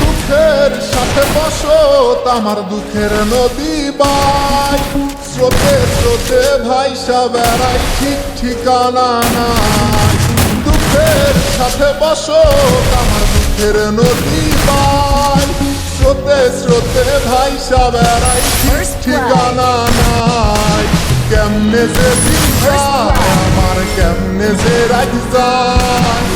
দুঃখের সাথে বসত আমার দুঃখের নদী বাই। স্রোতে স্রোতে ভাইসা বেড়াই ঠিক ঠিকানা নাই। দুঃখের সাথে বসত আমার দুঃখের নদী বাই। স্রোতে স্রোতে ভাইসা বেড়াই ঠিক ঠিকানা নাই। কেমনে যে আমার কেমনে যে রাত যায়।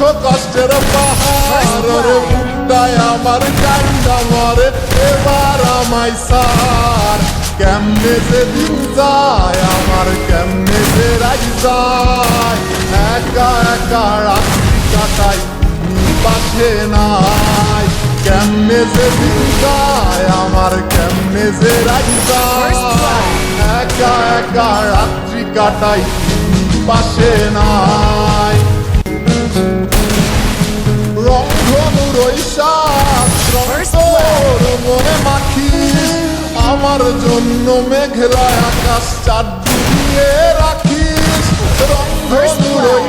দুঃখ কষ্টের পাহাড় রে আমার কান্দা মরে এবার আমায় সার। কেমনে যে দিন যায়, আমার কেমনে যে রাজ যায়। একা একা রাত্রি কাটাই পাশে নাই। কেমনে যে দিন যায়, আমার কেমনে যে রাজ যায়। একা একা রাত্রি কাটাই পাশে নাই। রংধনুর তোর মনে মাখিস আমার জন্য মেঘলা আকাশ চার ডুবিয়ে রাখিস। রংধনুর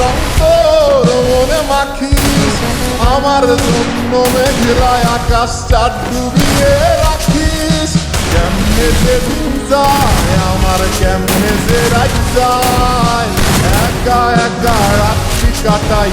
রং তোর মনে মাখিস আমার জন্য মেঘলা আকাশ চার ডুবিয়ে রাখিস। কেমনে যে দিন যায় আমার কেমনে যে রাত যায়। একা একা রাত্রি কাটাই